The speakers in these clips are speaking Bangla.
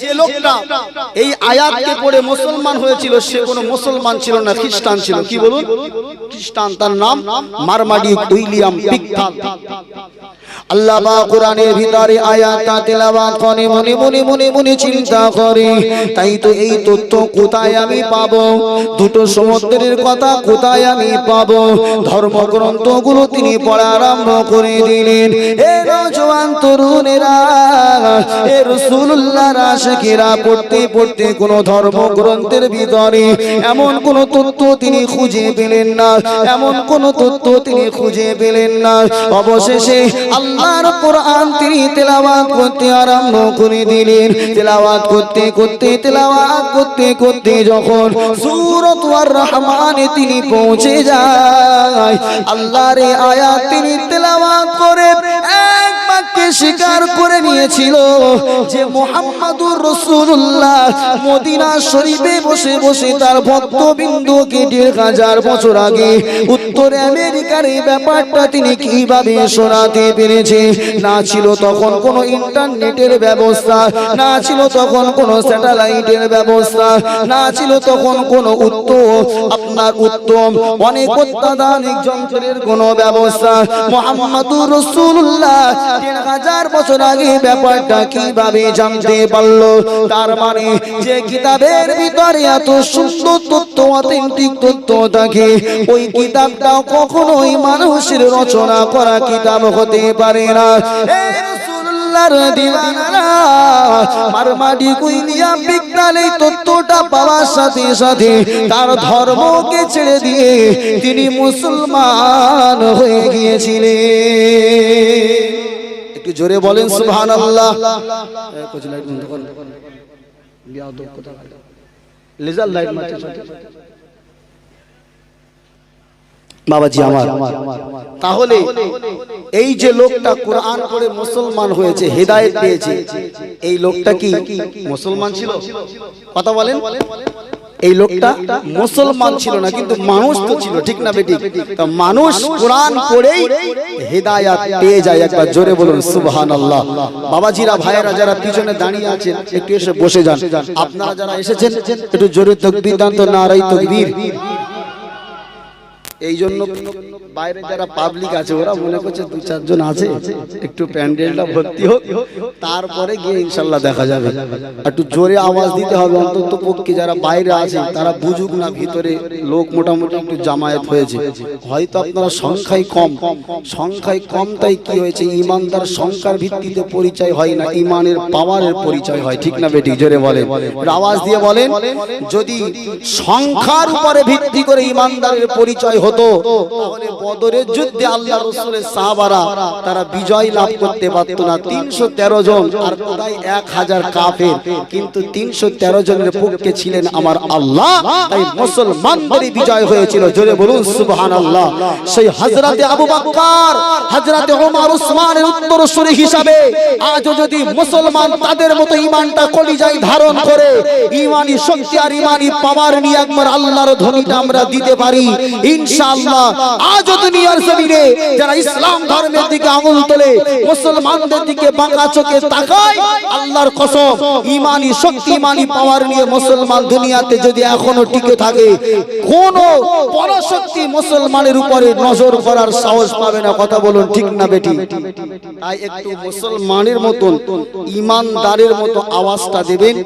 যে লোকটা এই আয়াতকে পড়ে মুসলমান হয়েছিল, সে কোনো মুসলমান ছিল না, খ্রিস্টান ছিল। কি বলুন? খ্রিস্টান, তার নাম মারমাডি উইলিয়াম পিকথাল আল্লাহ বা কোরআনের ভিতরে আয়াতটা, তেলাওয়াত করে, মনে মনে মনে মনে চিন্তা করে। তাই তো এই তথ্য কোথায় আমি পাব? দুটো সমুদ্রের কথা কোথায় আমি পাব? ধর্মগ্রন্থগুলো তিনি পড়া আরম্ভ করে দিলেন। এ নজওয়ান তরুণেরা এ রাসূলুল্লাহ, রাশিকেরা, পড়তে পড়তে কোন ধর্মগ্রন্থের ভিতরে এমন কোন তথ্য তিনি খুঁজে পেলেন না। এমন কোন তথ্য তিনি খুঁজে পেলেন না। অবশেষে আল্লাহর কোরআন তিনি তেলাওয়াত করতে আরম্ভ করে দিলেন। তেলাওয়াত করতে করতে, তেলাওয়াত করতে করতে যখন সুরত আর রহমানে তিনি পৌঁছে যায়, আল্লাহর আয়া আয়াত তিনি বাক্যে স্বীকার করে নিয়েছিল যে মোহাম্মদুর রসুল্লাহ মদিনা শরীফে বসে বসে তার ভক্তবিন্দুকে দেড় হাজার বছর আগে উত্তর আমেরিকার এই ব্যাপারটা তিনি কীভাবে শোনাতে পেরেছে? না ছিল তখন কোনো ইন্টারনেটের ব্যবস্থা, না ছিল তখন কোনো স্যাটেলাইটের ব্যবস্থা, না ছিল তখন কোনো উত্তম আপনার উত্তম, অনেক অত্যাধুনিক যন্ত্রের কোনো ব্যবস্থা। মোহাম্মদুর রসুল্লাহ হাজার বছর আগে ব্যাপারটা কীভাবে জানতে পারল? তার মানে যে কিতাবের ভিতরে এত সুন্দর তথ্য অথেন্টিক তথ্য থাকে, ওই কিতাবটাও কখনোই মানুষের রচনা করা কিতাব হতে পারে না। এই রাসূলুল্লাহর দিওয়ানারা মারমাডি তার ধর্মকে ছেড়ে দিয়ে তিনি মুসলমান হয়ে গিয়েছিলেন। একটু জোরে বলেন সুবহান আল্লাহ লেজার লাইট বাবাজি আমার। তাহলে এই যে লোকটা কোরআন পড়ে মুসলমান হয়েছে হেদায়েত পেয়েছে এই লোকটা কি মুসলমান ছিল? কথা বলেন। এই লোকটা মুসলমান ছিল না কিন্তু মানুষ তো ছিল। ঠিক না বেটি মানুষ কোরআন পড়েই হেদায়াত পেয়ে যায় একবার জোরে বলুন সুবহান আল্লাহ বাবাজিরা ভাইয়েরা যারা পিছনে দাঁড়িয়ে আছেন একটু এসে বসে যান। আপনারা যারা এসেছেন একটু জোরে তকবীর দান তো নারাই তকবীর এই জন্য বাইরে যারা পাবলিক আছে, ওরা মনে করছে দু চারজন আছে। একটু প্যান্ডেলটা ভর্তি হোক, তারপরে গিয়ে ইনশাল্লাহ দেখা যাবে। একটু জোরে আওয়াজ দিতে হবে, অন্তত পক্ষে যারা বাইরে আছে, তারা বুঝুক না ভিতরে লোক মোটামুটি একটু জামায়াত হয়েছে। হয়তো আপনারা সংখ্যায় কম। সংখ্যায় কম, তাই কি হয়েছে? ইমানদার সংখ্যার ভিত্তিতে পরিচয় হয় না, ইমানের পাওয়ারের পরিচয় হয়। ঠিক না বেটি? জোরে বলে আওয়াজ দিয়ে বলেন, যদি সংখ্যার উপরে ভিত্তি করে ইমানদারের পরিচয় হতো, তাহলে বদরের যুদ্ধে আল্লাহ রসুলের সাহাবারা তারা বিজয় লাভ করতে পারতো না। তিনশো তেরো জন, আর প্রায় এক হাজার কাফের। কিন্তু তিনশো তেরো জনের পক্ষে ছিলেন আমার আল্লাহ, তাই মুসলমানদেরই বিজয় হয়েছিল। জোরে বলুন সুবহান আল্লাহ সেই হাজরাতে আবু বাক্কার হাজরাতে ওমর, উসমানের উত্তরসূরি হিসাবে আজও যদি মুসলমান তাদের মতো ইমানটা কলিজায় ধারণ করে ইমানি শক্তি আর ইমানি পাওয়ার নিয়ে একবার আল্লাহর ধ্বনিটা আমরা দিতে পারি। ইনশাআল্লাহ, আজও দুনিয়ার জমিনে যারা ইসলাম ধর্মের দিকে আঙুল তোলে মুসলমানদের দিকে বাঁকা চোখে তাকায় আল্লাহর কসম ইমানি শক্তি ইমানি পাওয়ার নিয়ে মুসলমান দুনিয়াতে যদি এখনও টিকে থাকে কোন পরাশক্তি মুসলমানের উপরে নজর করার সাহস পাবে না। কথা বলুন ঠিক না বেটি? তাই একটু মুসলমানের মতন ইমানদারের মতো আওয়াজটা দেবেন।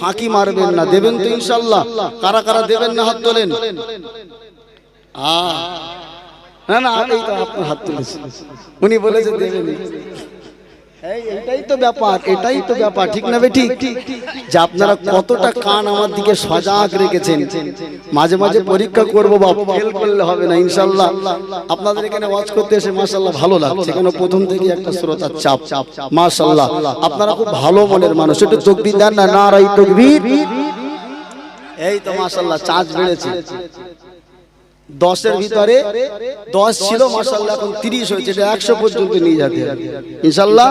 ফাঁকি মারবেন না। দেবেন তো ইনশাল্লাহ। কারা কারা দেবেন না? হাত তোলেন। আ। না না, এই তো আপনার হাত তুলেছে। উনি এটাই তো ব্যাপার, এটাই তো ব্যাপার, ঠিক না যে আপনারা কতটা কান আমার দিকে সজাগ রেখেছেন। মাঝে মাঝে পরীক্ষা করব বা ফেল করলে হবে না, ইনশাল্লাহ। আপনাদের এখানে ওয়াচ করতে এসে মাশাল্লাহ ভালো লাগছে। কেন প্রথম থেকে একটা শ্রোতার চাপ। চাপ মাশাল্লাহ, আপনারা খুব ভালো মনের মানুষ। একটু তকবির দেন না নারাই তকবির। এই তো মাশাল্লাহ, চার্জ বেড়েছে। দশের ভিতরে দশ ছিল মাসাল্লাহ এখন তিরিশ হয়েছে এটা একশো পর্যন্ত নিয়ে যেতে ইনশাল্লাহ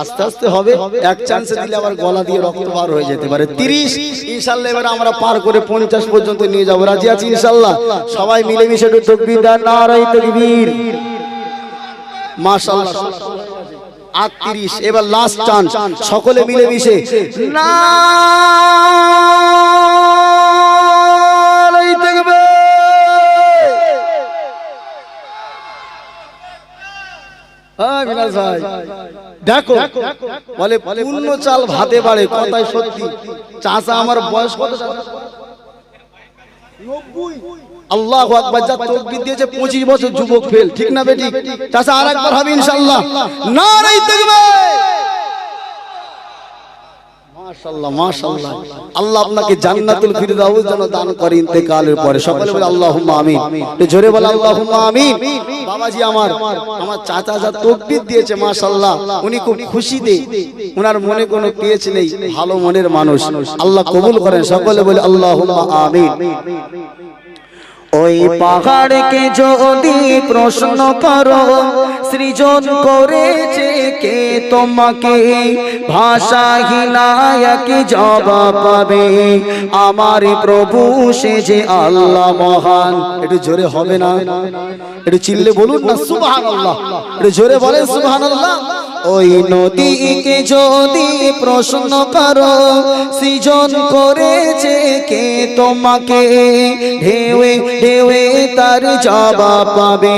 আস্তে আস্তে হবে এক চান্সে দিলে আবার গলা দিয়ে রক্ত পার হয়ে যেতে পারে। তিরিশ ইনশাল্লাহ এবার আমরা পার করে পঞ্চাশ পর্যন্ত নিয়ে যাব। রাজি আছি ইনশাল্লাহ? সবাই মিলেমিশে দেন। নারাই তকবীর। মাশাল্লাহ আটত্রিশ এবার লাস্ট চান্স সকলে মিলে মিশে না হ্যাঁ, বিলাস ভাই। দেখো বলে পূর্ণ চাল ভাতে বাড়ে কথাই সত্যি। চাষা আমার বয়স কত? আল্লাহ আকবার যা তকবির দিয়েছে পঁচিশ বছর যুবক ফেল ঠিক না বেটি? চাষা আর একবার হবে ইনশাল্লাহ না রে দেখবে। মাশাআল্লাহ মাশাআল্লাহ। আল্লাহ আপনাকে জান্নাতুল ফিরদাউস যেন দান করে ইন্তেকালের পরে। সকলে বলে আল্লাহুম্মা আমিন। একটু জোরে বলে আল্লাহুম্মা আমিন। বাবাজি আমার আমার। চাচা যা তাকবীর দিয়েছে মাশাআল্লাহ উনি খুব খুশিতে ওনার মনে কোনো পেয়েছ নেই ভালো মনের মানুষ। আল্লাহ কবুল করেন সকলে বলে আল্লাহ আমিন। ওই পাহাড়কে যদি প্রশ্ন করো সৃজন করেছে কে তোমাকে? ভাষাহীনায়ক জবাব পাবে। আমার প্রভু সে যে আল্লাহ মহান। একটু জোরে হবে না? একটু চিল্লে বলুন না সুবহানাল্লাহ। একটু জোরে বলেন সুবহানাল্লাহ। ওই নদীকে যদি প্রশ্ন করো সৃজন করেছে কে তোমাকে? ঢেউে ঢেউে তার জবাব পাবে।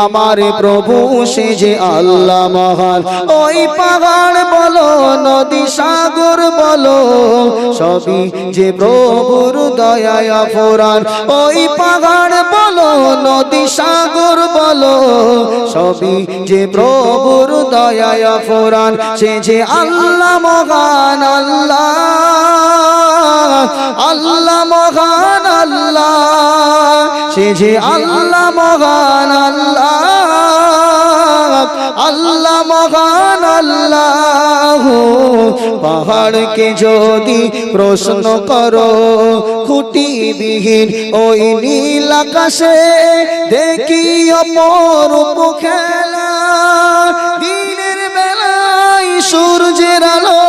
আমার প্রভু সে যে আল্লাহ মহান। ওই পাহাড় বলো, নদী সাগর বলো, সবই যে প্রভুর দয়ায় ফোরান ওই পাহাড় বলো, নদী সাগর বলো, সবই যে প্রভুর দয়ায় ফোরান সে যে আল্লাহ মহান, আল্লাহ আল্লাহ মহান, আল্লাহ। সে যে আল্লাহ মহান আল্লাহ আল্লাহ মহান আল্লাহ। পাহাড়কে যদি প্রশ্ন করো, খুঁটিবিহীন ওই নীল আকাশে দেখি অপরূপ খেলা দিনের বেলায় সূর্যের আলো,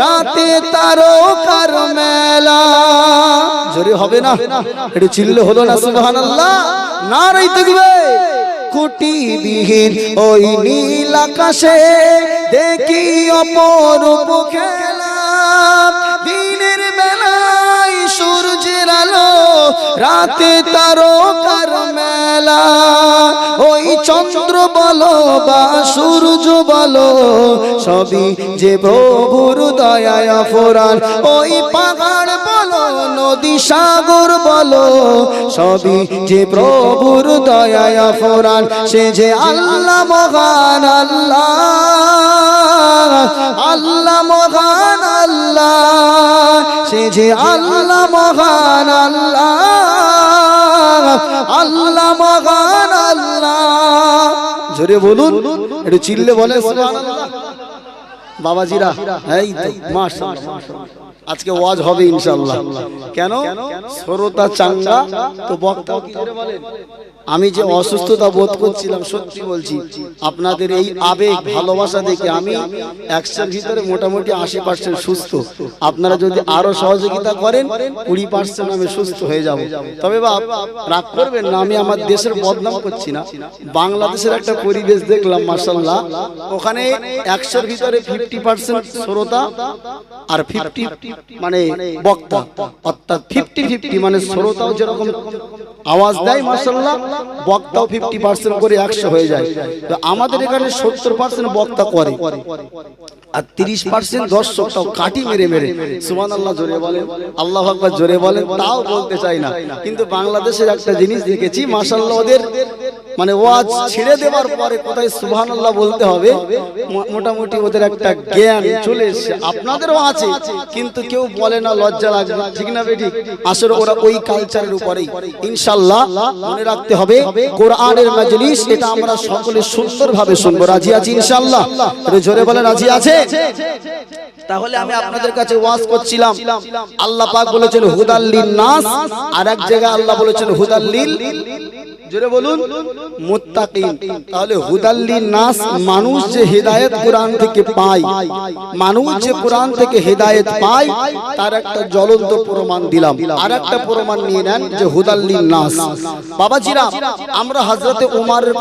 রাতে তারো তারকার মেলা। জোরে হবে না? একটু চিল্লে হলো না সুবহানাল্লাহ? না রাই দেখবে কুটিবিহীন ওই নীল আকাশে দেখি অপরূপ খেলা দিনের বেলায় সূর্যের আলো রাতে তারকার মেলা। ওই চন্দ্র বলো বা সূর্য বলো সবই যে প্রভুর দয়ায় ফোরান ওই পাহাড় নদী সাগর বলো, সবই যে প্রভুর দয়ায় ফোরান সে যে আল্লাহ মহান আল্লাহ আল্লাহ মহান আল্লাহ, সে যে আল্লাহ মহান আল্লাহ আল্লাহ মহান আল্লাহ জোরে বলুন, একটু চিল্লে বলে বাবাজিরা, এই তো মাশাআল্লাহ। আজকে ওয়াজ হবে ইনশাআল্লাহ। কেন? সরতা চাঙ্গা, তো বক্তা। বলেন আমি যে অসুস্থতা বোধ করছিলাম, সত্যি বলছি, আপনাদের এই আবেগ, ভালোবাসা দেখে আমি একশোর ভিতরে মোটামুটি আশি পার্সেন্ট সুস্থ। আপনারা যদি আরও সহযোগিতা করেন, কুড়ি পার্সেন্ট আমি সুস্থ হয়ে যাব। তবে বাপ, রাগ করবেন না, আমি আমার দেশের বদনাম করছি না। বাংলাদেশের একটা পরিবেশ দেখলাম মার্শাল্লাহ ওখানে একশোর ভিতরে ফিফটি পার্সেন্ট শ্রোতা আর ফিফটি মানে বক্তা, অর্থাৎ ফিফটি ফিফটি মানে শ্রোতাও যেরকম আওয়াজ দেয় মার্শাল্লাহ বক্তাও ফিফটি পার্সেন্ট করে একশো হয়ে যায়। তো আমাদের এখানে সত্তর পার্সেন্ট বক্তা করে আর তিরিশ পার্সেন্ট দর্শকটাও কাটি মেরে মেরে। সুমান আল্লাহ জোরে বলেন, আল্লাহ জোরে বলেন, তাও বলতে চাই না। কিন্তু বাংলাদেশের একটা জিনিস দেখেছি মাসাল্লাহ ওদের মানে ওয়াজ ছেড়ে দেওয়ার পরে কোথায় সুবহান আল্লাহ বলতে হবে? মোটামুটি ওদের একটা জ্ঞান চলে এসছে। আপনাদেরও আছে, কিন্তু কেউ বলে না, লজ্জা লাগবে ঠিক না বেটি? আসলে ওরা ওই কালচারের উপরেই। ইনশাল্লাহ মনে রাখতে হবে, কোরআনের মাজলিস, এটা আমরা সকলে সুন্দরভাবে শুনব। রাজি আছি ইনশাল্লাহ জোরে বলে রাজি আছে? তাহলে আমি আপনাদের কাছে ওয়াজ করছিলাম। আল্লাহ পাক বলেছেন হুদাল্লিন নাস আর এক জায়গায় আল্লাহ বলেছেন হুদাল্লিল জোরে বলুন। মুত্তাকিন। তাহলে হুদাল্লি নাস মানুষ যে হেদায়েত কোরআন থেকে পায়, মানুষ যে কোরআন থেকে হেদায়েত পায়, তার একটা জ্বলন্ত প্রমাণ দিলাম। আর একটা প্রমাণ নিয়ে নেন যে হুদাল্লি নাস। আমরা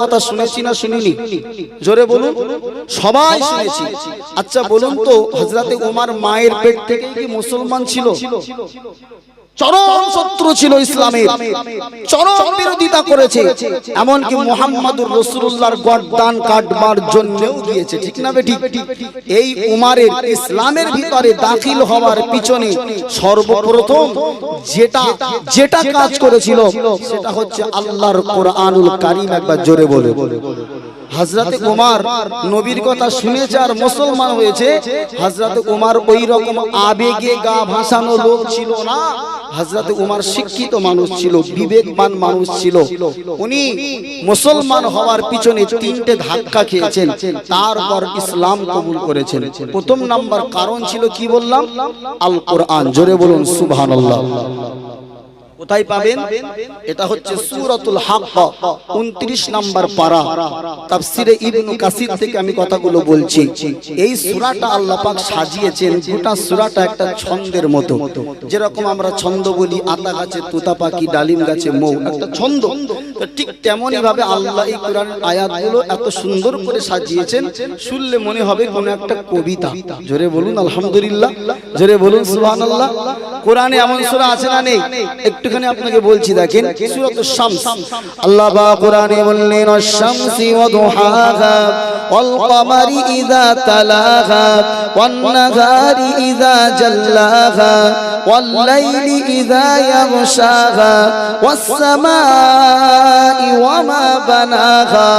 কথা শুনেছি না শুনিনি? জোরে বলুন। সবাই শুনেছি। আচ্ছা বলুন তো, হযরতে ওমর মায়ের পেট থেকে কি মুসলমান ছিল? চরম শত্রু ছিল ইসলামের। চরম বিরোধিতা করেছে। এমনকি মোহাম্মদুর রসুল্লাহর গরদান কাটবার জন্যও দিয়েছে ঠিক না বেটি? এই উমারের ইসলামের ভিতরে দাখিল হওয়ার পিছনে সর্বপ্রথম যেটা যেটা কাজ করেছিল সেটা হচ্ছে আল্লাহর কোরআনুল কারিম একবার জোরে বলে। হজরত উমার নবীর কথা শুনেছে আর মুসলমান হয়েছে। হজরত উমার ওই রকম আবেগে গা ভাসানো লোক ছিল না। হজরত উমার শিক্ষিত মানুষ ছিল বিবেকবান মানুষ ছিল। উনি মুসলমান হওয়ার পিছনে তিনটে ধাক্কা খেয়েছেন। তারপর ইসলাম কবুল করেছেন। প্রথম নাম্বার কারণ ছিল কি বললাম? আল কোরআন জোরে বলুন সুবহানাল্লাহ। কোথায় পাবেন? এটা হচ্ছে সূরাতুল হাক্ক 29 নাম্বার পারা। তাফসিরে ইবনু কাসির থেকে আমি কথাগুলো বলছি। এই সূরাটা আল্লাহ পাক সাজিয়েছেন, গোটা সূরাটা একটা ছন্দের মতো। যেরকম আমরা ছন্দ বলি, আতা গাছে তোতা পাখি, ডালিম গাছে মৌ, একটা ছন্দ। ঠিক তেমনই ভাবে আল্লাহ এই কোরআনের আয়াতগুলো এত সুন্দর করে সাজিয়েছেন, শুনলে মনে হবে কোন একটা কবিতা। জোরে বলুন, আলহামদুলিল্লাহ। জোরে বলুন, সুবহানাল্লাহ। কোরআনে এমন সূরা আছে না নেই? একটুখানি আপনাকে বলছি, দেখেন সূরাতুশ শামস। আল্লাহ বা কোরআনে বললেন শামসি ওয়া দুহাহা ওয়াল কমারি ইযা তালাহা ওয়ান নাহারি ইযা জাল্লাহা ওয়াল লাইলি ইযা ইয়াগশাহা ওয়াস সামাই ওয়া মা বানাহা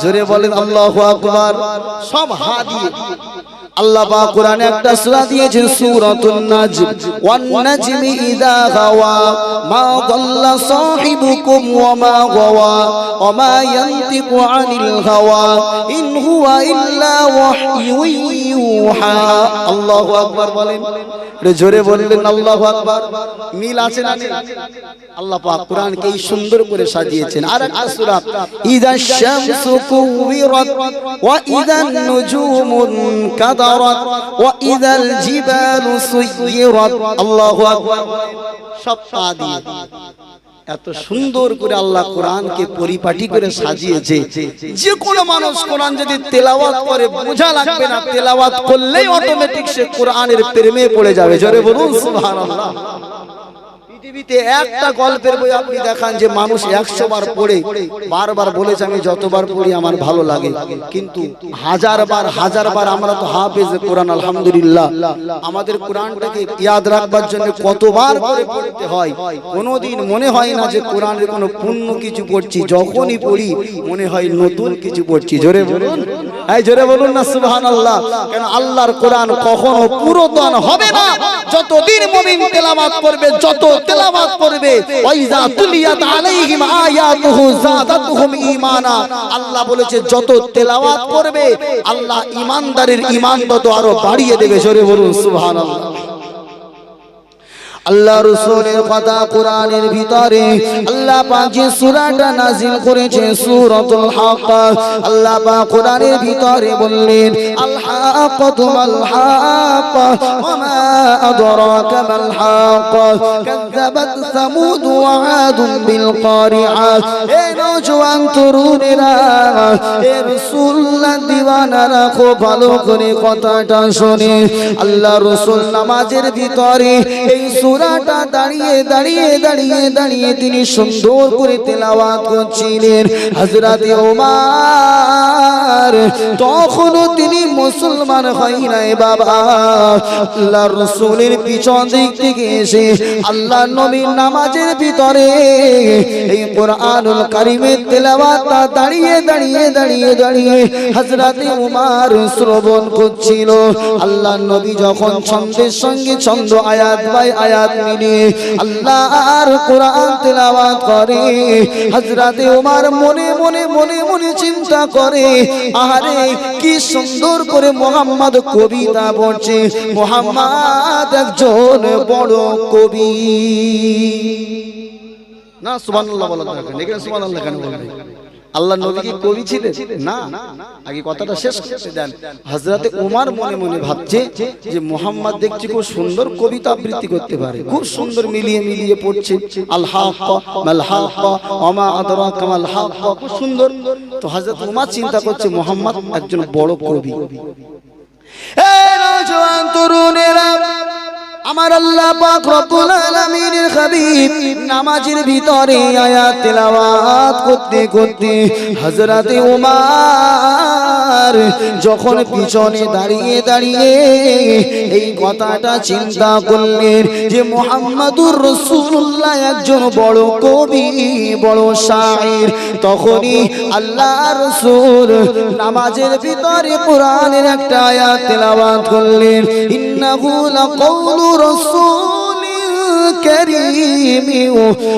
জোরে বলেন, আল্লাহু আকবার। সব হা দিয়ে আল্লাহ পাক কোরআনে একটা সূরা দিয়েছেন সূরাতুন নাজম। ওয়ান নাজমি ইযা গাওয়া। মা দাল্লা সাহিবুকুম ওয়া মা গাওয়া। ওয়া মা ইয়ানতিকু আনিল হাওয়া। ইন হুয়া ইল্লা ওয়াহয়ু ইউহা। আল্লাহু আকবার বলেন। এটা জোরে বললেন আল্লাহু আকবার। মিল আছে না আল্লাহ পাক কোরআনকে এই সুন্দর করে সাজিয়েছেন। আর একটা সূরা ইযা শামসু কুওয়িরাত ওয়া ইযা নুজুমুন কাদা ফাতারাত ওয়া ইযাল জিবালু সুয়্যিরাত আল্লাহু আকবার সব পা দিয়ে এত সুন্দর করে আল্লাহ কোরআনকে পরিপাটি করে সাজিয়েছে। যে কোনো মানুষ কোরআন যদি তেলাওয়াত করে, বোঝা লাগবে না, তেলাওয়াত করলেই অটোমেটিক সে কোরআনের প্রেমে পড়ে যাবে। জোরে বলুন, সুবহানাল্লাহ। পৃথিবীতে একটা গল্পের বই আপনি দেখান যে মানুষ একশো বার পড়ে, বারবার বলেছে, আমি যতবার পড়ি আমার ভালো লাগে। কিন্তু হাজার বার হাজার বার আমরা তো হাফেজ কোরআন, আলহামদুলিল্লাহ। আমাদের কোরআনটাকে ইয়াদ রাখবার জন্য কতবার পড়তে হয়। কোনোদিন মনে হয় না যে কোরআনের কোনো পূর্ণ কিছু পড়ছি। যখনই পড়ি, মনে হয় নতুন কিছু পড়ছি। জোরে বলুন? এই জোরে বলুন না, সুবহানাল্লাহ। কেন আল্লাহর কোরআন কখনো পুরাতন হবে না। যতদিন মুমিন তেলাওয়াত করবে, যত তেলাওয়াত করবে। ওয়াইজা তুলিয়াত আলাইহিম আয়াতুহু ঈমানা। আল্লাহ বলেছে, যত তেলাওয়াত করবে, আল্লাহ ঈমানদারের ঈমান তত আরও বাড়িয়ে দেবে। জোরে বলুন, সুবহানাল্লাহ। আল্লাহ রসুলের কথা কোরআনের ভিতরে আল্লাহ পাক যে সূরাটা নাজিল করেছে সূরাতুল হক, আল্লাহ পাক কোরআনের ভিতরে বললেন, আল হাক্কাতু মাল হাক্ক ওয়া আদরাকা মাল কাযাবাত সামুদ ওয়া আদ বিল কারিআ তরুণেরা দিওয়ানারা, খুব ভালো করে কথাটা শুনে। আল্লাহ রসুল নামাজের ভিতরে এই সূরাটা দাঁড়িয়ে দাঁড়িয়ে দাঁড়িয়ে দাঁড়িয়ে তিনি সুন্দর করে তেলাওয়াত করছিলেন। হযরতে ওমর, তখনও তিনি মুসলমান হয় নাই বাবা। আল্লাহ রসুলের পিছন দিক থেকে এসে আল্লাহ নবীর নামাজের ভিতরে এই কোরআনুল কারিমের তেলাওয়াতটা দাঁড়িয়ে দাঁড়িয়ে দাঁড়িয়ে দাঁড়িয়ে হযরতে ওমর শ্রবণ করছিল। আল্লাহ নবী যখন ছন্দের সঙ্গে ছন্দ আয়াত বাই আয়াত মিলিয়ে আল্লাহর কোরআন তেলাওয়াত করে। হযরতে ওমর মনে মনে মনে মনে চিন্তা করে আরে কি সুন্দর করে মোহাম্মদ কবিতা পড়ছে মোহাম্মদ একজন বড় কবি। না, সুবহানাল্লাহ বলা দরকার সুবহানাল্লাহ কেন বলবে? আল্লাহ নবী কি কবি ছিলেন? না। আগে কথাটা শেষ করতে দেন। হযরতে ওমর মনে মনে ভাবছে যে মোহাম্মদ দেখছি খুব সুন্দর কবিতা আবৃত্তি করতে পারে। খুব সুন্দর মিলিয়ে মিলিয়ে পড়ছে। খুব সুন্দর। তো হযরত ওমর চিন্তা করছে মোহাম্মদ একজন বড় কবি। তরুণেরা আমার আল্লাহ পাক রব্বুল আলামিনের হাবিব নামাজের ভিতরে আয়াত তেলাওয়াত করতে করতে হযরতে উমার যখন পিছনে দাঁড়িয়ে দাঁড়িয়ে এই কথাটা চিন্তা করলেন যে মুহাম্মাদুর রাসূলুল্লাহ একজন বড় কবি বড় শায়ের তখনই আল্লাহ রসুল নামাজের ভিতরে কোরআনের একটা আয়াত তেলাওয়াত করলেন। ইন্নাহু লাকাউলু রাসূলিন كريم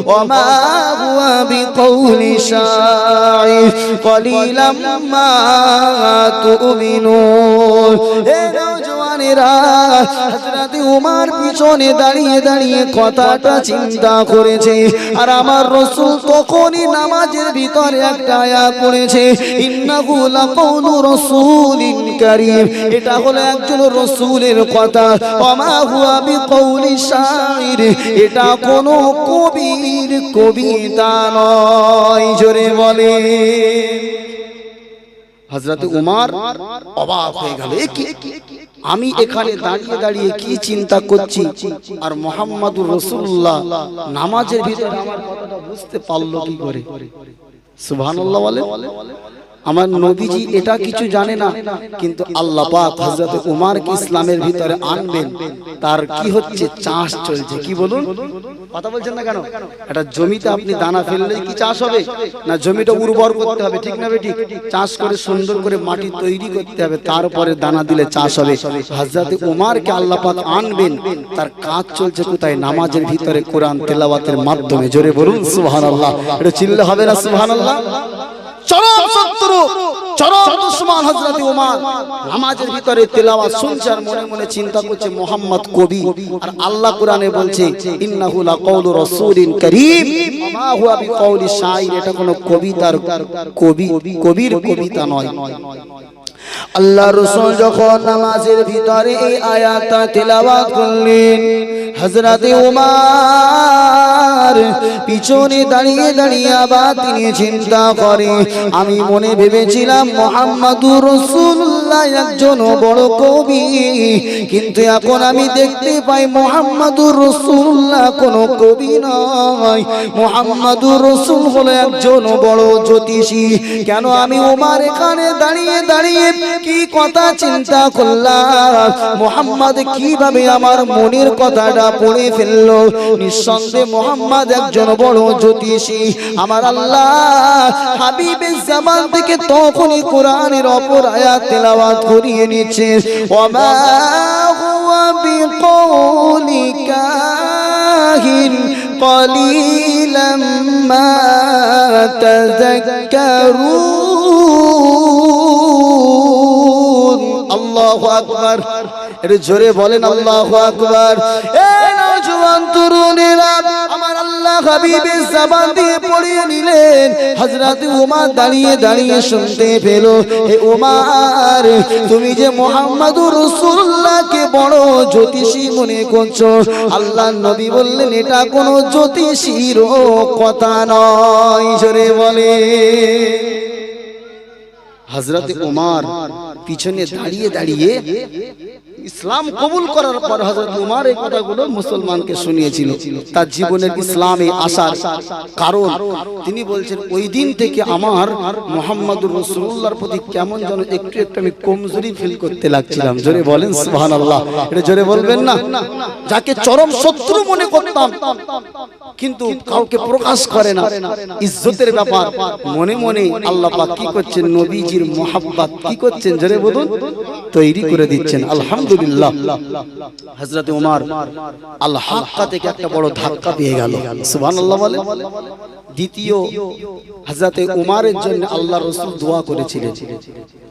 وما هو بقول شاعر قليلا ما تؤمنون নওজওয়ানেরা হযরত উমার পিছনে দাঁড়িয়ে দাঁড়িয়ে কথাটা চিন্তা করেছে। আর আমার রসুল তখনই নামাজের ভিতরে একটা আয়াত পড়েছে, ইন্নাহু লাকাউলু রাসূলিন কারীম। এটা হলো একজন রসুলের কথা। ওমা হুয়া বিকাউলি শাইর। এটা কোনো কবির কবিতা নয়, জোরে বলে। হজরত উমার অবাক হয়ে গেল কি? আমি এখানে দাঁড়িয়ে দাঁড়িয়ে কি চিন্তা করছি? আর মোহাম্মদুর রসুল্লাহ নামাজের ভিতরে আমার কথাটা বুঝতে পারল কি করে? সুবহানাল্লাহ বলে? আমার নবীজি এটা কিছু জানে না কিন্তু আল্লাহ পাক হযরত উমারকে ইসলামের ভিতরে আনবেন। তার কি হচ্ছে? চাষ চলছে। কি বলুন? কথা বলছেন না কেন? এটা জমিতে আপনি দানা ফেললে কি চাষ হবে? না জমিটা উর্বর করতে হবে ঠিক না ঠিক চাষ করে সুন্দর করে মাটি তৈরি করতে হবে তারপরে দানা দিলে চাষ হবে। হযরত উমারকে আল্লাহ পাক আনবেন। তার কাজ চলছে কোথায়? নামাজের ভিতরে কোরআন তেলাওয়াতের মাধ্যমে। জোরে বলুন সুবহানাল্লাহ। এটা চিল্লা হবে না সুবহানাল্লাহ? চরম শত্রু চরম দুশ্মন হযরত উমার নামাজের ভিতরে তেলাওয়াত শুনছে আর মনে মনে চিন্তা করছে মোহাম্মদ কবি। আর আল্লাহ কোরআনে বলছে ইন্নাহু লাকাউলু রাসূলিন কারীম। মা হুয়া বিকাউলি শাইর এটা কোনো কবিতার কবি কবির কবিতা নয়। আল্লাহ রসুল যখন নামাজের ভিতরে এই আয়াতটা তেলাওয়াত করলেন, হযরতে উমার পিছনে দাঁড়িয়ে দাঁড়িয়ে আবার তিনি চিন্তা করে, আমি মনে ভেবেছিলাম মোহাম্মদুর রসুল্লাহ একজন বড় কবি। কিন্তু এখন আমি দেখতে পাই মোহাম্মদুর রসুল্লাহ কোনো কবি নয়। মোহাম্মদুর রসুল হলো একজন বড় জ্যোতিষী। কেন আমি উমার এখানে দাঁড়িয়ে দাঁড়িয়ে কি কথা চিন্তা করলাম? মোহাম্মদ কীভাবে আমার মনের কথাটা পড়ে ফেলল? নিঃসন্দেহে মোহাম্মদ একজন বড় জ্যোতিষী। আমার আল্লাহ হাবিবের জামান থেকে তখনই কোরআনের অপর আয়াত তেলাওয়াত করিয়ে নিচ্ছে ওমা হুয়া বিকৌলি কাহিন قليلا ما تذكرون আল্লাহু আকবার এটা জোরে বলেন, আল্লাহু আকবার। এই নওজোয়ান তরুণেরা, আমার আল্লাহ হাবিবের জবান দিয়ে পড়িয়ে নিলেন। হযরত উমার দাঁড়িয়ে দাঁড়িয়ে শুনতে পেল, হে উমার, তুমি যে মুহাম্মাদুর রাসূলুল্লাহকে বড় জ্যোতিষী মনে করছ আল্লাহ নবী বললেন, এটা কোনো জ্যোতিষীর কথা নয়। জোরে বলে হজরত উমার পিছনে দাঁড়িয়ে দাঁড়িয়ে ইসলাম কবুল করার পর হজরত উমার এই কথাগুলো মুসলমানকে শুনিয়েছিল। তার জীবনের ইসলামে আসার কারণ তিনি বলছেন, ওই দিন থেকে আমার মোহাম্মদুর রসুল্লাহর প্রতি কেমন যেন একটু একটু আমি কমজোরি ফিল করতে লাগছিলাম। জোরে বলেন সুবহান আল্লাহ এটা জোরে বলবেন না। যাকে চরম শত্রু মনে করতাম, কিন্তু কাউকে প্রকাশ করে না। ইজ্জতের ব্যাপার। মনে মনে আল্লাহ পাক কি করছেন? নবীজির মোহাব্বত কি করছেন? জোরে বলুন। তৈরি করে দিচ্ছেন। আলহামদুলিল্লাহ।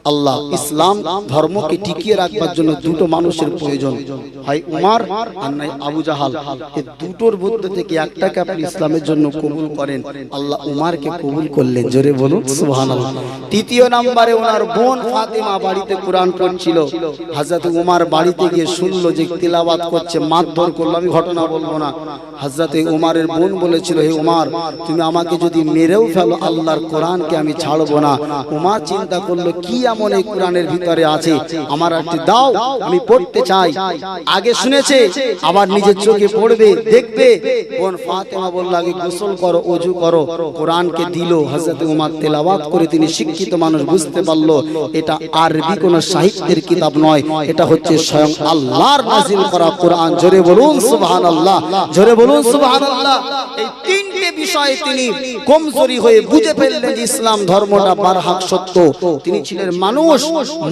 আল্লাহ ইসলাম ধর্মকে টিকিয়ে রাখবার জন্য দুটো মানুষের প্রয়োজন। হয় উমার আর নাই আবু জাহাল। দুটোর মধ্যে থেকে একটাকে আপনি ইসলামের জন্য কবুল করেন। আল্লাহ উমারকে কবুল করলেন। জোরে বলুন, সুবহানাল্লাহ। তৃতীয় নম্বরে ওনার বোন ফাতেমা বাড়িতে কোরআন পড়ছিল। হযরত উমার বাড়িতে গিয়ে শুনলো যে তিলাওয়াত করছে, মারধর করল। আমি ঘটনা বলব না। হযরত উমারের বোন বলেছিল, হে উমার, তুমি আমাকে যদি মেরেও ফেলো, আল্লাহর কোরআনকে আমি ছাড়বো না। উমার চিন্তা করল, কি এমন এই কোরআনের ভিতরে আছে? আমার একটি দাও, আমি পড়তে চাই। আগে শুনেছে, আবার নিজের চোখে পড়বে, দেখবে। বোন ফাতেমা বলল, আগে গোসল করো, অজু করো। কোরআনকে দিল, হযরত উমার তেলাওয়াত করে তিনি শিক্ষিত মানুষ, বুঝতে পারল, এটা আরবি কোন সাহিত্যের কিতাব নয়, এটা হচ্ছে স্বয়ং আল্লাহর নাজিল করা কোরআন। জোরে বলুন, সুবহানাল্লাহ। জোরে বলুন, সুবহানাল্লাহ। এই তিনটে বিষয়ে তিনি কমজোরি হয়ে বুঝে ফেললেন যে ইসলাম ধর্মটা বারহাক সত্য। তিনি ছিলেন মানুষ,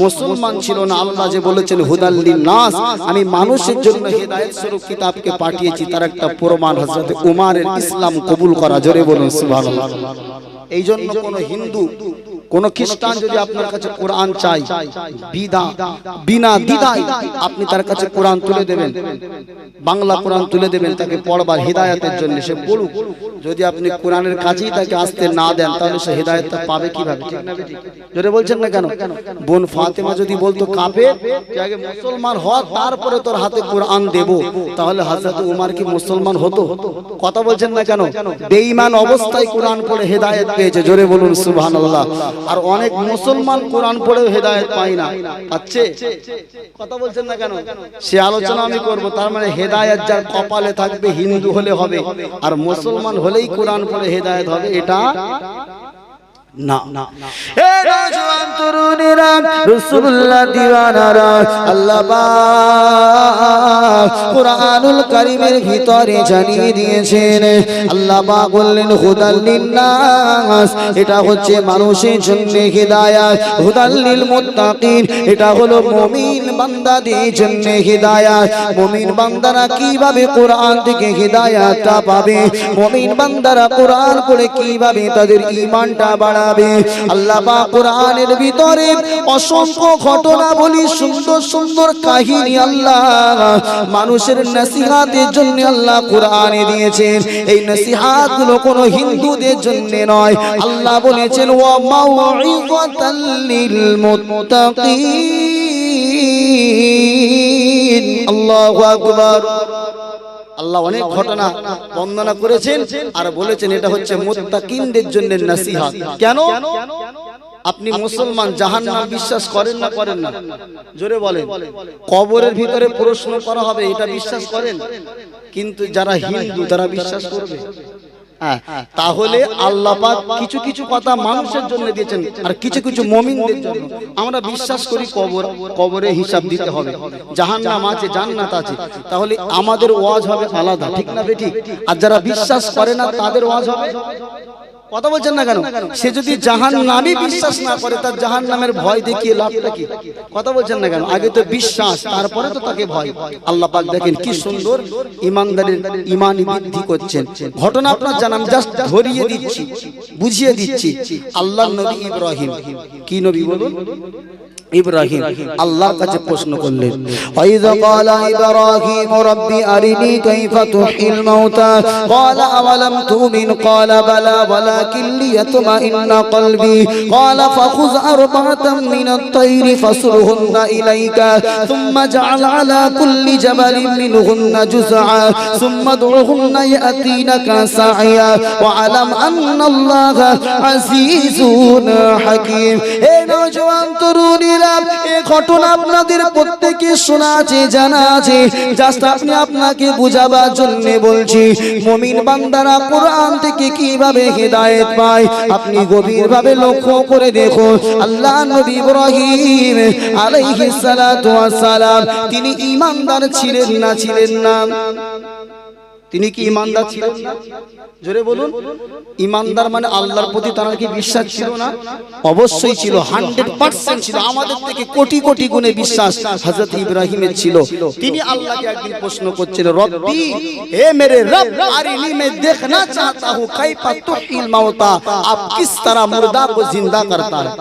মুসলমান ছিল না। আল্লাহ যে বলেছেন হুদাল্লিন নাস আমি মানুষের জন্য হেদায়েত স্বরূপ কিতাবকে পাঠিয়েছি। তার একটা প্রমাণ হযরত উমারের ইসলাম কবুল করা। জোরে বলুন, সুবহানাল্লাহ। এই জন্য কোন হিন্দু কোন খ্রিস্টান যদি আপনার কাছে কোরআন চাই বিদা, বিনা দ্বিধায় আপনি তার কাছে কোরআন তুলে দেবেন, বাংলা কোরআন তুলে দেবেন, তাকে পড়বার হিদায়াতের জন্য সে পড়ুক। যদি আপনি কোরআনের কাছেই তাকে আসতে না দেন, তাহলে সে হিদায়তটা পাবে কীভাবে? জোরে বলছেন না কেন? বোন ফাতেমা যদি বলতো কাপে মুসলমান হ, তারপরে তোর হাতে কোরআন দেব, তাহলে হযরত উমার কি মুসলমান হতো? কথা বলছেন না কেন? বেঈমান অবস্থায় কোরআন পড়ে হেদায়েত পেয়েছে। জোরে বলুন সুবহানাল্লাহ। আর অনেক মুসলমান কোরআন পড়ে হেদায়ত পাই না। পাচ্ছে কথা বলছেন না কেন? সে আলোচনা আমি করব, তার মানে হেদায়ত যার কপালে থাকবে, হিন্দু হলে হবে। আর মুসলমান হলেই কোরআন পড়ে হেদায়ত হবে, এটা মানুষের জন্য এটা হলো বান্দাদের জন্য বান্দারা কীভাবে কোরআন থেকে হিদায়াতটা পাবে? মুমিন বান্দারা কোরআন পড়ে কীভাবে তাদের ঈমানটা বাড়াবে। আল্লাহ পাক কোরআনের ভিতরে অসংখ্য ঘটনা বলি সুন্দর সুন্দর কাহিনী আল্লাহ মানুষের নসিহাতের জন্য আল্লাহ কোরআনে দিয়েছেন। এই নসিহাতগুলো কোনো হিন্দুদের জন্য নয়। আল্লাহ বলেছেন, ওয়া মাউইযাতাল লিল মুত্তাকিন আল্লাহু আকবার। আল্লাহ অনেক ঘটনা বন্দনা করেছেন আর বলেছেন এটা হচ্ছে মোত্তাকিনদের জন্য নাসিহা। কেন? আপনি মুসলমান জাহান নাম বিশ্বাস করেন না করেন না? জোরে বলেন। কবরের ভিতরে প্রশ্ন করা হবে, এটা বিশ্বাস করেন? কিন্তু যারা হিন্দু, তারা বিশ্বাস করবে। তাহলে আল্লাপাক কিছু কিছু কথা মানুষের জন্য দিয়েছেন আর কিছু কিছু মমিনদের জন্য। আমরা বিশ্বাস করি কবর, কবরে হিসাব দিতে হবে। জাহান নাম আছে, জান্নাত আছে। তাহলে আমাদের ওয়াজ হবে আলাদা, ঠিক না বেঠিক আর যারা বিশ্বাস করে না, তাদের ওয়াজ হবে? কথা বলছেন না কেন? সে যদি জাহান নামই বিশ্বাস না করে, তার জাহান নামের ভয় দেখিয়ে লাভটা কি? কথা বলছেন না কেন? আগে তো বিশ্বাস, তারপরে তো তাকে ভয়। আল্লাহ পাক দেখেন কি সুন্দর ইমানদারের ইমানি বৃদ্ধি করছেন। ঘটনা আপনার জানাম জাস্ট ধরিয়ে দিচ্ছি, বুঝিয়ে দিচ্ছি। আল্লাহ নবী ইব্রাহিম। কি নবী বলুন? ইব্রাহিম, আল্লাহর কাছে প্রশ্ন করলেন ওয়াইযা ক্বালা ইব্রাহিম রাব্বি আরিনি কাইফা তুহিল মাউতা ক্বালা আওয়ালাম তুমিন, ক্বালা বালা ওয়ালাকিন লিয়াতমাইন্না কলবি, ক্বালা ফাখুজ আরবাতাম মিনাত তাইরি ফাসুরহুন্না ইলাইকা থুম্মা জাআল আলা কুল্লি জাবালিন মিনহুন্না জুযআ থুম্মা দুহুন্না ইয়াতিনাকা সাইয়া ওয়ালাম আন্নাল্লাহা আজিজুন হাকীম। এ নওজোয়ান তরুণী তরুণীরা এই ঘটনা আপনাদের প্রত্যেকে শোনা আছে জানা আছে জাস্ট আপনি আপনাকে বুঝাবার জন্য বলছি, মুমিন বান্দারা কোরআন থেকে কীভাবে হেদায়েত পায়, আপনি গভীরভাবে লক্ষ্য করে দেখুন। আল্লাহ নবী ইব্রাহিম আলাইহিস সালাতু ওয়াস সালাম, তিনি ঈমানদার ছিলেন না ছিলেন না? তিনি কি ইমানদার ছিলেন জোরে বলুন। ইমানদার মানে আল্লাহর প্রতি তার কি বিশ্বাস ছিল না? অবশ্যই ছিল, হান্ড্রেড পার্সেন্ট ছিল, আমাদের থেকে কোটি কোটি গুণে বিশ্বাস হজরত ইব্রাহিমের ছিল। তিনি আল্লাহকে একদিন প্রশ্ন করছিল রব্বি, হে মেরে রব, আরিনি, মে দেখনা চাহতা হুঁ, কাইফা তুহিল মাউতা, আপ কিস তারা মুর্দা কো জিন্দা করতা হ্যায়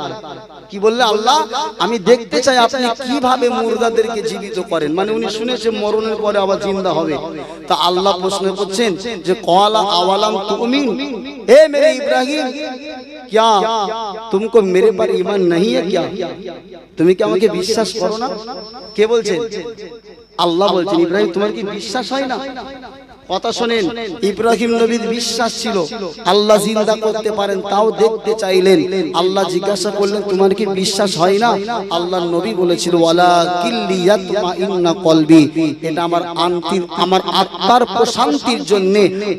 কি বললে আল্লাহ আমি দেখতে চাই আপনি কিভাবে মুর্দাদেরকে জীবিত করেন মানে উনি শুনেছে মরণের পরে আবার জিন্দা হবে তা আল্লাহ প্রশ্ন করছেন যে কলা আওয়ালাম তুমিন হে মেরে ইব্রাহিম क्या तुमको मेरे पर ईमान नहीं है क्या তুমি কি আমাকে বিশ্বাস করো না কে বলছেন আল্লাহ বলছেন ইব্রাহিম তোমার কি বিশ্বাস হয় না কথা শোনেন, ইব্রাহিম নবীর বিশ্বাস ছিল, আল্লাহ জিন্দা করতে পারেন, তাও দেখতে চাইলেন। আল্লাহ জিজ্ঞাসা করলেন, তোমার কি বিশ্বাস হয় না? আল্লাহ নবী বলেছিল, ওয়ালা কিল্লিয়াতমা ইন্না কলবি। এটা আমার আন্তির আমার আত্মার প্রশান্তির জন্য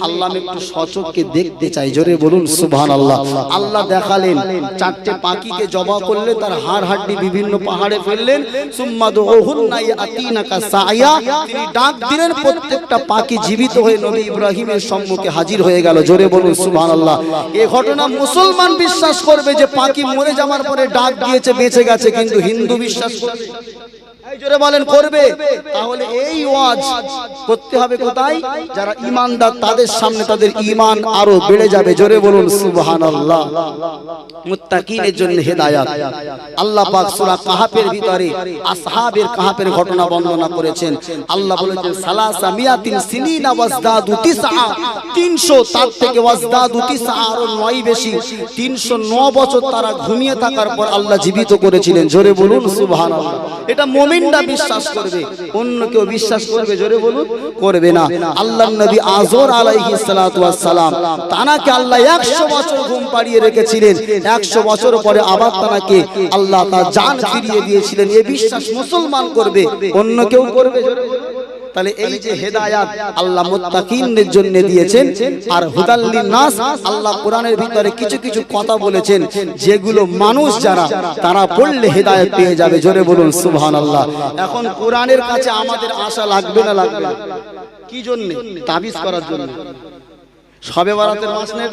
আল্লাহ আমি একটু সচককে দেখতে চাই। জোরে বলুন, সুবহানাল্লাহ। আল্লাহ দেখালেন, চারটে পাখিকে জবা করলে তার হাড় হাড্ডি বিভিন্ন পাহাড়ে ফেললেন। সুম্মা দুহুন্না ইয়াতিনাকা সায়া। তিনি ডাক দিলেন, প্রত্যেকটা পাখি জীবিত হয়ে নবী ইব্রাহিমের সম্মুখে হাজির হয়ে গেল। জোরে বলুন, সুবহানাল্লাহ। এ ঘটনা মুসলমান বিশ্বাস করবে যে পাখি মরে যাওয়ার পরে ডাক দিয়েছে, বেঁচে গেছে, কিন্তু হিন্দু বিশ্বাস করবে জোরে বলেন করবে। তাহলে এই ওয়াজ করতে হবে কোথায়? যারা ইমানদার তাদের সামনে তাদের ঈমান আরও বেড়ে যাবে। জোরে বলুন সুবহানাল্লাহ। মুত্তাকিনের জন্য হেদায়াত। আল্লাহ পাক সূরা কাহাফের ভিতরে আসহাবের কাহাফের ঘটনা বর্ণনা করেছেন। আল্লাহ বলেছেন সালাসা মিয়াতিন সিনিনা ওয়াজদাদু তিসআ। 300 তার থেকে ওয়াজদাদু তিসআ আরও নয় বেশি। 309 বছর তারা ঘুমিয়ে থাকার পর আল্লাহ জীবিত করেছিলেন। জোরে বলুন সুবহানাল্লাহ। এটা মুমিনরা বিশ্বাস করবে। অন্য কেউ বিশ্বাস করবে জোরে বলুন করবে না। আল্লাহর নবী আজর ওয়াস সালাম তানাকে আল্লাহ 100 বছর ঘুম পাড়িয়ে রেখেছিলেন। 100 বছর পরে আবার তানাকে আল্লাহ তার জান ফিরিয়ে দিয়েছিলেন। এই বিশ্বাস মুসলমান করবে। অন্য কেউ করবে জোরে বলুন। তাহলে এই যে হেদায়াত আল্লাহ মুত্তাকিনদের জন্য দিয়েছেন আর হুদাল্লিন নাস আল্লাহ কোরআনের ভিতরে কিছু কিছু কথা বলেছেন যেগুলো মানুষ যারা তারা পড়লে হেদায়ত পেয়ে যাবে জোরে বলুন সুবহানাল্লাহ। এখন কোরআনের কাছে আমাদের আশা লাগবে না লাগবে? কি জন্য? তাবিজ করার জন্য। সবে বারাতের মাস না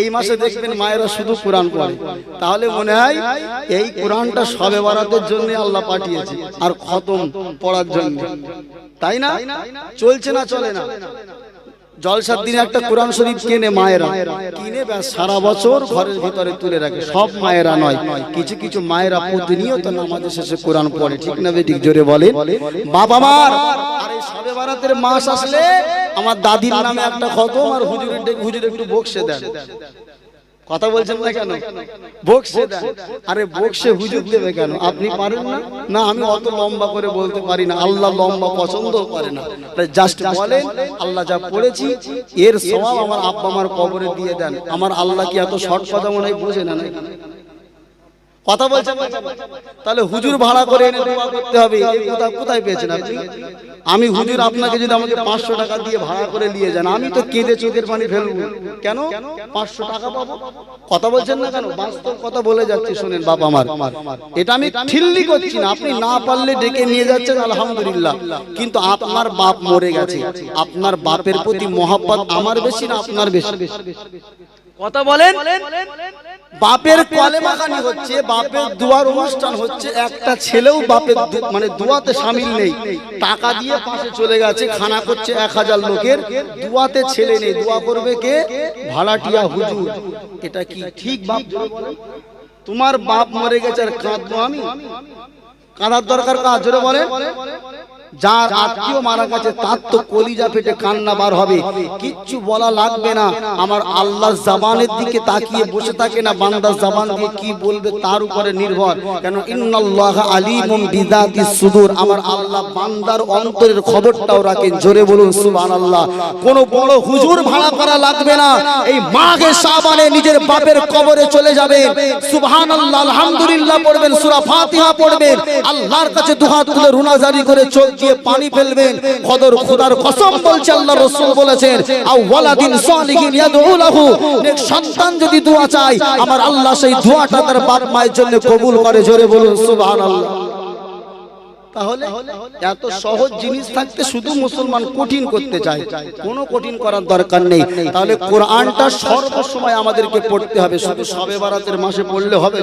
এই মাসে দেখবেন মায়েরা শুধু কোরআন পড়ে। তাহলে মনে হয় এই কোরআনটা সবে বারাতের জন্য আল্লাহ পাঠিয়েছে, আর খতম পড়ার জন্য। তাই না? চলছে না, চলে না? জলসার দিনে একটা কোরআন শরীফ কেনে মায়েরা। কিনে সারা বছর ঘরের ভিতরে তুলে রাখে। সব মায়েরা নয়, কিছু কিছু মায়েরা প্রতিনিয়ত নামাজের শেষে কোরআন পড়ে। ঠিক না বেঠিক জোরে বলে বাবা মার সবে মাস আসলে আমার দাদির নামে একটা খতম, আর হুজুরের হুজুর একটু বকশে দেন। কথা বলছেন না কেন? বকসে আরে বকসে হুজুর দেবে কেন? আপনি পারেন না? না আমি অত লম্বা করে বলতে পারি না। আল্লাহ লম্বা পছন্দ করে না। জাস্ট বলেন আল্লাহ যা পড়েছি এর সব আমার আব্বা আমার কবরে দিয়ে দেন। আমার আল্লাহ কি এত শর্ট কথা মনে হয় বোঝে না নাকি? কথা বলছেন তাহলে হুজুর ভাড়া করে এনে দোয়া করতে হবে। এই কথা কোথায় পেয়েছেন আপনি? আমি হুজুর আপনাকে যদি আমাকে পাঁচশো টাকা দিয়ে ভাড়া করে নিয়ে যান, আমি তো কেঁদে চোখের পানি ফেলব। কেন? পাঁচশো টাকা পাবো? কথা বলছেন না কেন? বাস্তব কথা বলে যাচ্ছি, শুনেন বাপ আমার। এটা আমি ঠিল্লি করছি না। আপনি না পারলে ডেকে নিয়ে যাচ্ছেন, আলহামদুলিল্লাহ। কিন্তু আপনার বাপ মরে গেছে। আপনার বাপের প্রতি মহাব্বত আমার বেশি না আপনার বেশি? কথা বলেন। বাপের কলে মাখানি হচ্ছে বাপের দুয়ার অনুষ্ঠান হচ্ছে একটা ছেলেও বাপের মানে দুয়াতে সামিল নেই। টাকা দিয়ে পাশে চলে গেছে খানা করছে এক হাজার লোকের দুয়াতে ছেলে নেই দোয়া করবে কে? ভাড়াটিয়া হুজুর। এটা কি ঠিক বাপ তোমার বাপ মরে গেছে আর কাঁদবো আমি? কাঁদার দরকার কাজ জোরে বলে। যার আত্মীয় মারা গেছে, তার তো কলিজা ফেটে কান্না বার হবে। কিচ্ছু বলা লাগবে না। আমার আল্লাহ জাবানের দিকে তাকিয়ে বসে থাকে না বান্দার জাবান দিয়ে কি বলবে তার উপরে নির্ভর। কেন? ইন্নাল্লাহ আলিমুম বিদাতি সুদূর। আমার আল্লাহ বান্দার অন্তরের খবরটাও রাখেন। জোরে বলুন, সুবহানাল্লাহ। কোন বড় হুজুর ভাড়া করা লাগবে না। এই মাঘে সাবানে নিজের বাপের কবরে চলে যাবেন। সুবহানাল্লাহ, আলহামদুলিল্লাহ পড়বেন, সূরা ফাতিহা পড়বেন। আল্লাহর কাছে দুহাত তুলে রুনা জারি করে চোখ দিয়ে পানি ফেলবেন। খদর খোদার কসম বলছে আল্লাহ রাসূল বলেছেন আও ওয়ালাদিন সালিহিন ইয়াদউ লাহু। নেক সন্তান যদি দোয়া চায়, আমার আল্লাহ সেই দোয়াটা তার বাপ মায়ের জন্য কবুল করে। জোরে বলুন, সুবহানাল্লাহ। তাহলে এত সহজ জিনিস থাকতে শুধু মুসলমান কঠিন করতে চায়। কোনো কঠিন করার দরকার নেই। তাহলে কোরআনটা সর্বসময় আমাদেরকে পড়তে হবে। শুধু সবে বারাতের মাসে পড়লে হবে